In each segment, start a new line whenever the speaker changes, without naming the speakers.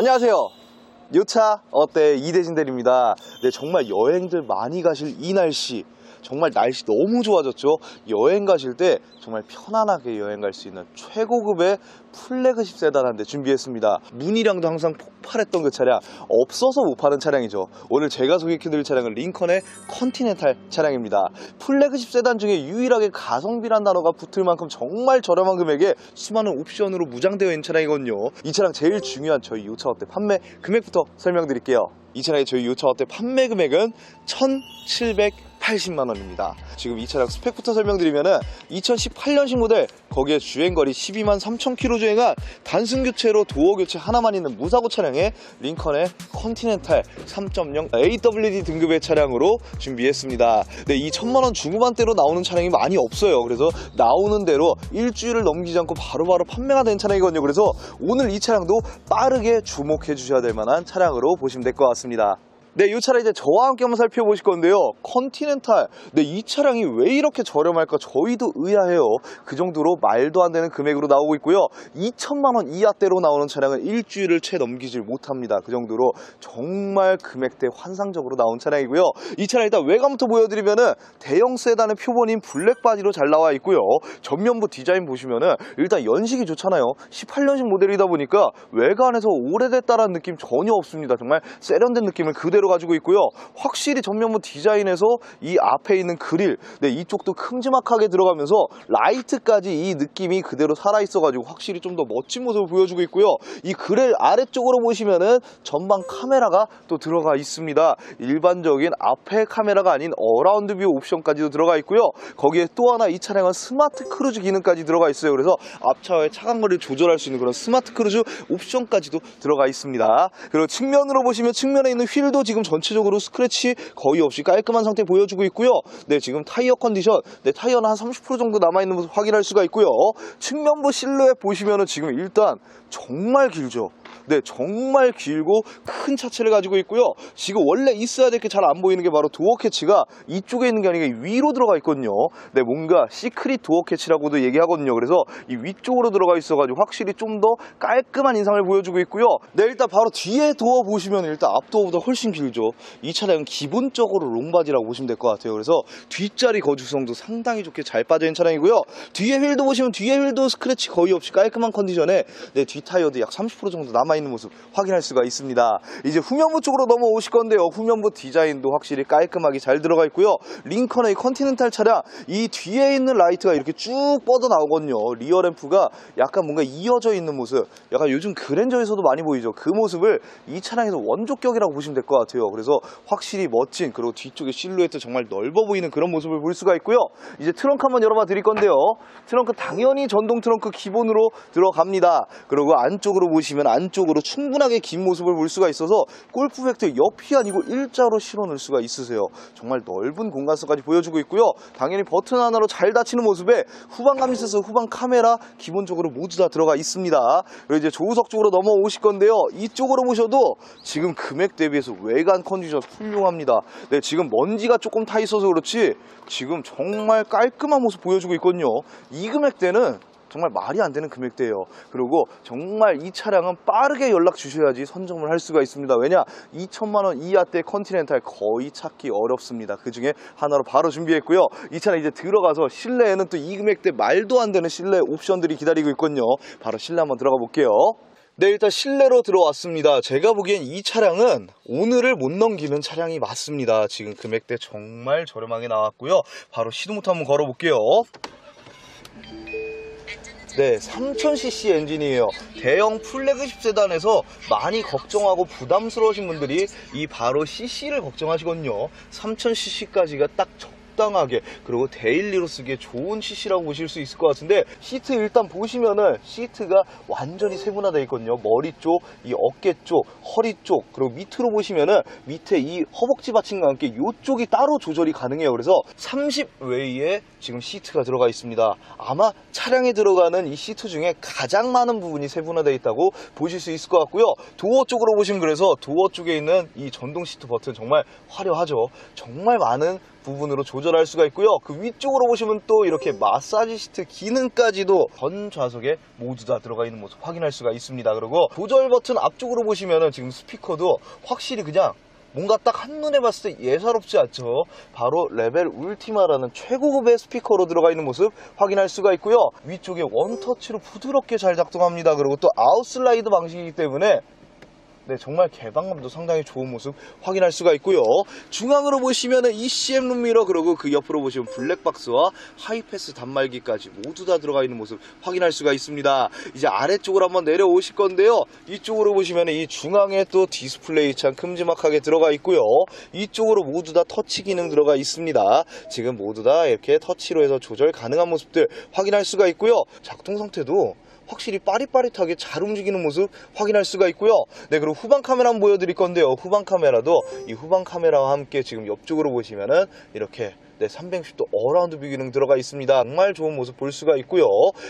안녕하세요. 요차 어때 이대진 대리입니다. 네 정말 여행들 많이 가실 이 날씨 정말 날씨 너무 좋아졌죠. 여행 가실 때 정말 편안하게 여행 갈 수 있는 최고급의 플래그십 세단 한 대 준비했습니다. 문의량도 항상 폭발했던 그 차량 없어서 못 파는 차량이죠. 오늘 제가 소개해드릴 차량은 링컨의 컨티넨탈 차량입니다. 플래그십 세단 중에 유일하게 가성비란 단어가 붙을 만큼 정말 저렴한 금액에 수많은 옵션으로 무장되어 있는 차량이거든요. 이 차량 제일 중요한 저희 요차 어때 판매 금액부터 설명드릴게요. 이 차량의 저희 요차 어때 판매 금액은 1,780만 원입니다. 지금 이 차량 스펙부터 설명드리면 은 2018년식 모델 거기에 주행거리 12만 3천 킬로 주행한 단순 교체로 도어 교체 하나만 있는 무사고 차량에 링컨의 컨티넨탈 3.0 AWD 등급의 차량으로 준비했습니다. 네, 이 천만 원 중후반대로 나오는 차량이 많이 없어요. 그래서 나오는 대로 일주일을 넘기지 않고 바로 바로 판매가 된 차량이거든요. 그래서 오늘 이 차량도 빠르게 주목해 주셔야 될 만한 차량으로 보시면 될 것 같습니다. 네, 이 차량 이제 저와 함께 한번 살펴보실 건데요. 컨티넨탈. 네, 이 차량이 왜 이렇게 저렴할까? 저희도 의아해요. 그 정도로 말도 안 되는 금액으로 나오고 있고요. 2천만 원 이하대로 나오는 차량은 일주일을 채 넘기질 못합니다. 그 정도로 정말 금액대 환상적으로 나온 차량이고요. 이 차량 일단 외관부터 보여드리면은 대형 세단의 표본인 블랙 바디로 잘 나와 있고요. 전면부 디자인 보시면은 일단 연식이 좋잖아요. 18년식 모델이다 보니까 외관에서 오래됐다라는 느낌 전혀 없습니다. 정말 세련된 느낌을 그대로 가지고 있고요. 확실히 전면부 디자인에서 이 앞에 있는 그릴, 네, 이쪽도 큼지막하게 들어가면서 라이트까지 이 느낌이 그대로 살아있어가지고 확실히 좀 더 멋진 모습을 보여주고 있고요. 이 그릴 아래쪽으로 보시면은 전방 카메라가 또 들어가 있습니다. 일반적인 앞에 카메라가 아닌 어라운드 뷰 옵션까지도 들어가 있고요. 거기에 또 하나 이 차량은 스마트 크루즈 기능까지 들어가 있어요. 그래서 앞차와의 차간거리를 조절할 수 있는 그런 스마트 크루즈 옵션까지도 들어가 있습니다. 그리고 측면으로 보시면 측면에 있는 휠도 지금 전체적으로 스크래치 거의 없이 깔끔한 상태 보여주고 있고요. 네, 지금 타이어 컨디션, 네, 타이어는 한 30% 정도 남아있는 모습 확인할 수가 있고요. 측면부 실루엣 보시면은 지금 일단 정말 길죠. 네, 정말 길고 큰 차체를 가지고 있고요. 지금 원래 있어야 될 게 잘 안 보이는 게 바로 도어 캐치가 이쪽에 있는 게 아니라 위로 들어가 있거든요. 네, 뭔가 시크릿 도어 캐치라고도 얘기하거든요. 그래서 이 위쪽으로 들어가 있어가지고 확실히 좀 더 깔끔한 인상을 보여주고 있고요. 네, 일단 바로 뒤에 도어 보시면 일단 앞도어보다 훨씬 길죠. 이 차량은 기본적으로 롱바디라고 보시면 될 것 같아요. 그래서 뒷자리 거주성도 상당히 좋게 잘 빠져있는 차량이고요. 뒤에 휠도 보시면 뒤에 휠도 스크래치 거의 없이 깔끔한 컨디션에 네, 뒷 타이어도 약 30% 정도 남아 있는 모습 확인할 수가 있습니다. 이제 후면부 쪽으로 넘어오실 건데요. 후면부 디자인도 확실히 깔끔하게 잘 들어가 있고요. 링컨의 컨티넨탈 차량 이 뒤에 있는 라이트가 이렇게 쭉 뻗어 나오거든요. 리어 램프가 약간 뭔가 이어져 있는 모습 약간 요즘 그랜저에서도 많이 보이죠. 그 모습을 이 차량에서 원조격이라고 보시면 될 것 같아요. 그래서 확실히 멋진 그리고 뒤쪽에 실루엣도 정말 넓어 보이는 그런 모습을 볼 수가 있고요. 이제 트렁크 한번 열어봐 드릴 건데요. 트렁크 당연히 전동 트렁크 기본으로 들어갑니다. 그리고 안쪽으로 보시면 안쪽 으로 충분하게 긴 모습을 볼 수가 있어서 골프 팩트 옆이 아니고 일자로 실어 넣을 수가 있으세요. 정말 넓은 공간성까지 보여주고 있고요. 당연히 버튼 하나로 잘 닫히는 모습에 후방감이 있어서 후방 카메라 기본적으로 모두 다 들어가 있습니다. 그리고 이제 조우석 쪽으로 넘어오실 건데요. 이쪽으로 보셔도 지금 금액 대비해서 외관 컨디션 훌륭합니다. 네, 지금 먼지가 조금 타 있어서 그렇지 지금 정말 깔끔한 모습 보여주고 있거든요. 이 금액대는 정말 말이 안 되는 금액대예요. 그리고 정말 이 차량은 빠르게 연락 주셔야지 선점을 할 수가 있습니다. 왜냐? 2천만 원 이하대 컨티넨탈 거의 찾기 어렵습니다. 그 중에 하나로 바로 준비했고요. 이 차량 이제 들어가서 실내에는 또 이 금액대 말도 안 되는 실내 옵션들이 기다리고 있거든요. 바로 실내 한번 들어가 볼게요. 네, 일단 실내로 들어왔습니다. 제가 보기엔 이 차량은 오늘을 못 넘기는 차량이 맞습니다. 지금 금액대 정말 저렴하게 나왔고요. 바로 시동부터 한번 걸어볼게요. 네, 3000cc 엔진이에요. 대형 플래그십 세단에서 많이 걱정하고 부담스러우신 분들이 이 바로 CC를 걱정하시거든요. 3000cc까지가 딱 적 당하게 그리고 데일리로 쓰기에 좋은 CC라고 보실 수 있을 것 같은데 시트 일단 보시면은 시트가 완전히 세분화되어 있거든요. 머리 쪽, 이 어깨 쪽, 허리 쪽 그리고 밑으로 보시면은 밑에 이 허벅지 받침과 함께 이쪽이 따로 조절이 가능해요. 그래서 30 웨이에 지금 시트가 들어가 있습니다. 아마 차량에 들어가는 이 시트 중에 가장 많은 부분이 세분화되어 있다고 보실 수 있을 것 같고요. 도어 쪽으로 보시면 그래서 도어 쪽에 있는 이 전동 시트 버튼 정말 화려하죠. 정말 많은 부분으로 조절할 수가 있고요. 그 위쪽으로 보시면 또 이렇게 마사지 시트 기능까지도 전 좌석에 모두 다 들어가 있는 모습 확인할 수가 있습니다. 그리고 조절 버튼 앞쪽으로 보시면은 지금 스피커도 확실히 그냥 뭔가 딱 한눈에 봤을 때 예사롭지 않죠. 바로 레벨 울티마라는 최고급의 스피커로 들어가 있는 모습 확인할 수가 있고요. 위쪽에 원터치로 부드럽게 잘 작동합니다. 그리고 또 아웃슬라이드 방식이기 때문에 네, 정말 개방감도 상당히 좋은 모습 확인할 수가 있고요. 중앙으로 보시면은 ECM 룸미러 그리고 그 옆으로 보시면 블랙박스와 하이패스 단말기까지 모두 다 들어가 있는 모습 확인할 수가 있습니다. 이제 아래쪽으로 한번 내려오실 건데요. 이쪽으로 보시면은 이 중앙에 또 디스플레이 창 큼지막하게 들어가 있고요. 이쪽으로 모두 다 터치 기능 들어가 있습니다. 지금 모두 다 이렇게 터치로 해서 조절 가능한 모습들 확인할 수가 있고요. 작동 상태도 확실히 빠릿빠릿하게 잘 움직이는 모습 확인할 수가 있고요. 네, 그리고 후방 카메라 한번 보여드릴 건데요. 후방 카메라도 이 후방 카메라와 함께 지금 옆쪽으로 보시면은 이렇게 네, 360도 어라운드 뷰 기능 들어가 있습니다. 정말 좋은 모습 볼 수가 있고요.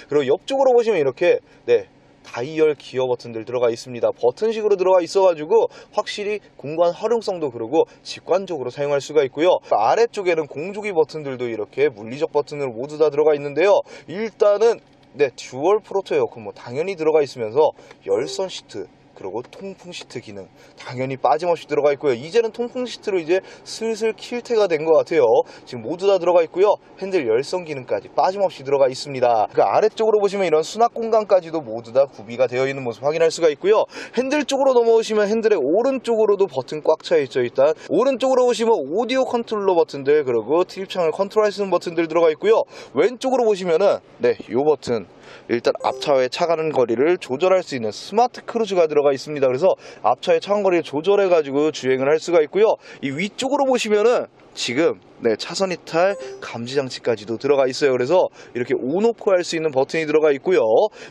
그리고 옆쪽으로 보시면 이렇게 네, 다이얼 기어 버튼들 들어가 있습니다. 버튼식으로 들어가 있어가지고 확실히 공간 활용성도 그러고 직관적으로 사용할 수가 있고요. 아래쪽에는 공조기 버튼들도 이렇게 물리적 버튼으로 모두 다 들어가 있는데요. 일단은 네, 듀얼 프로토 에어컨 뭐 당연히 들어가 있으면서 열선 시트 그리고 통풍 시트 기능 당연히 빠짐없이 들어가 있고요. 이제는 통풍 시트로 이제 슬슬 킬 때가 된 것 같아요. 지금 모두 다 들어가 있고요. 핸들 열선 기능까지 빠짐없이 들어가 있습니다. 그 아래쪽으로 보시면 이런 수납 공간까지도 모두 다 구비가 되어 있는 모습 확인할 수가 있고요. 핸들 쪽으로 넘어오시면 핸들의 오른쪽으로도 버튼 꽉 차 있죠. 일단 오른쪽으로 보시면 오디오 컨트롤러 버튼들 그리고 트립창을 컨트롤 할 수 있는 버튼들 들어가 있고요. 왼쪽으로 보시면은 네, 요 버튼 일단 앞차의 차가는 거리를 조절할 수 있는 스마트 크루즈가 들어가 있습니다. 그래서 앞차의 차간 거리를 조절해 가지고 주행을 할 수가 있고요. 이 위쪽으로 보시면은 지금 네, 차선 이탈 감지 장치까지도 들어가 있어요. 그래서 이렇게 온오프 할 수 있는 버튼이 들어가 있고요.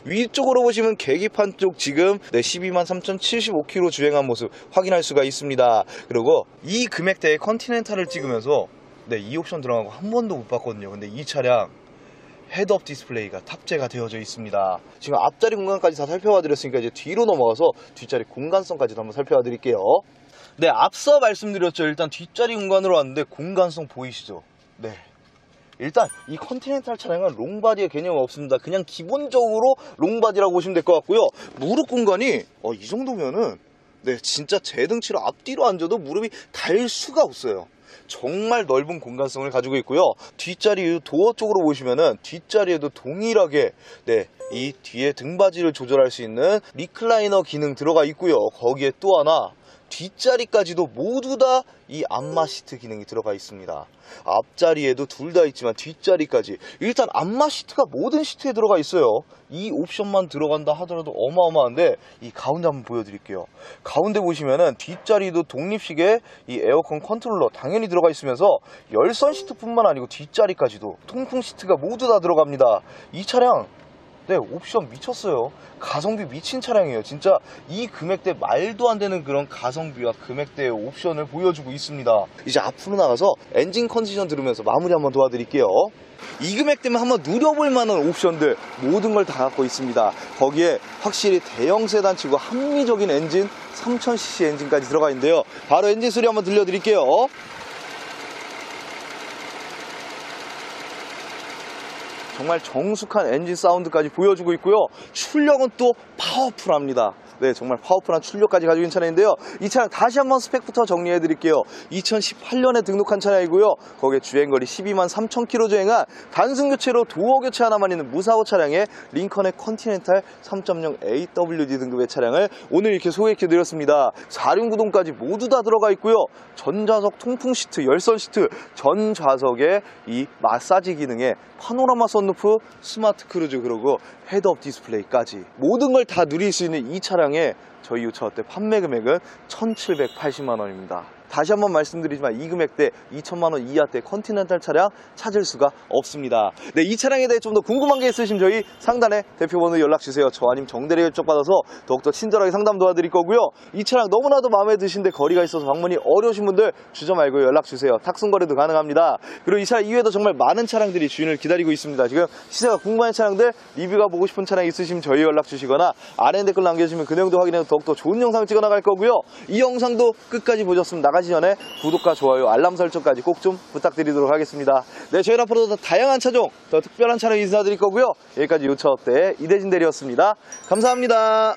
위쪽으로 보시면 계기판 쪽 지금 네, 12만 3,075km 주행한 모습 확인할 수가 있습니다. 그리고 이 금액대의 컨티넨탈을 찍으면서 네, 이 옵션 들어간 거 한 번도 못 봤거든요. 근데 이 차량 헤드업 디스플레이가 탑재가 되어져 있습니다. 지금 앞자리 공간까지 다 살펴봐 드렸으니까 이제 뒤로 넘어가서 뒷자리 공간성까지도 한번 살펴봐 드릴게요. 네, 앞서 말씀드렸죠. 일단 뒷자리 공간으로 왔는데 공간성 보이시죠? 네. 일단 이 컨티넨탈 차량은 롱바디의 개념이 없습니다. 그냥 기본적으로 롱바디라고 보시면 될 것 같고요. 무릎 공간이 어, 이 정도면은 네, 진짜 제 등치로 앞뒤로 앉아도 무릎이 닿을 수가 없어요. 정말 넓은 공간성을 가지고 있고요. 뒷자리 도어 쪽으로 보시면은 뒷자리에도 동일하게 네, 이 뒤에 등받이를 조절할 수 있는 리클라이너 기능 들어가 있고요. 거기에 또 하나 뒷자리까지도 모두 다 이 안마 시트 기능이 들어가 있습니다. 앞자리에도 둘 다 있지만 뒷자리까지 일단 안마 시트가 모든 시트에 들어가 있어요. 이 옵션만 들어간다 하더라도 어마어마한데 이 가운데 한번 보여드릴게요. 가운데 보시면은 뒷자리도 독립식의 이 에어컨 컨트롤러 당연히 들어가 있으면서 열선 시트뿐만 아니고 뒷자리까지도 통풍 시트가 모두 다 들어갑니다. 이 차량 네, 옵션 미쳤어요. 가성비 미친 차량이에요. 진짜 이 금액대 말도 안 되는 그런 가성비와 금액대의 옵션을 보여주고 있습니다. 이제 앞으로 나가서 엔진 컨디션 들으면서 마무리 한번 도와드릴게요. 이 금액대면 한번 누려볼 만한 옵션들 모든 걸 다 갖고 있습니다. 거기에 확실히 대형 세단치고 합리적인 엔진 3000cc 엔진까지 들어가 있는데요. 바로 엔진 소리 한번 들려드릴게요. 정말 정숙한 엔진 사운드까지 보여주고 있고요. 출력은 또 파워풀합니다. 네, 정말 파워풀한 출력까지 가지고 있는 차량인데요. 이 차량 다시 한번 스펙부터 정리해 드릴게요. 2018년에 등록한 차량이고요. 거기에 주행거리 12만 3천 킬로 주행한 단순 교체로 도어 교체 하나만 있는 무사고 차량의 링컨의 컨티넨탈 3.0 AWD 등급의 차량을 오늘 이렇게 소개해 드렸습니다. 4륜 구동까지 모두 다 들어가 있고요. 전좌석 통풍 시트, 열선 시트, 전 좌석에 이 마사지 기능에 파노라마 선루프, 스마트 크루즈 그리고 헤드업 디스플레이까지 모든 걸 다 누릴 수 있는 이 차량 의 저희 유차 어때 판매 금액은 1,780만 원입니다. 다시 한번 말씀드리지만 이 금액대 2천만 원 이하 대 컨티넨탈 차량 찾을 수가 없습니다. 네, 이 차량에 대해 좀 더 궁금한 게 있으시면 저희 상단에 대표번호 연락 주세요. 저 아니면 정대리 결적 받아서 더욱더 친절하게 상담 도와드릴 거고요. 이 차량 너무나도 마음에 드신데 거리가 있어서 방문이 어려우신 분들 주저 말고 연락 주세요. 탁송 거래도 가능합니다. 그리고 이 차량 이외에도 정말 많은 차량들이 주인을 기다리고 있습니다. 지금 시세가 궁금한 차량들 리뷰가 보고 싶은 차량 있으시면 저희 연락 주시거나 아래 댓글 남겨주시면 그 내용도 확인해서 더욱더 좋은 영상을 찍어 나갈 거고요. 이 영상도 끝까지 보셨으면 나갈 나가기 전에 구독과 좋아요, 알람 설정까지 꼭 좀 부탁드리도록 하겠습니다. 네, 저희는 앞으로도 더 다양한 차종, 더 특별한 차를 인사드릴 거고요. 여기까지 요차업대의 이대진 대리였습니다. 감사합니다.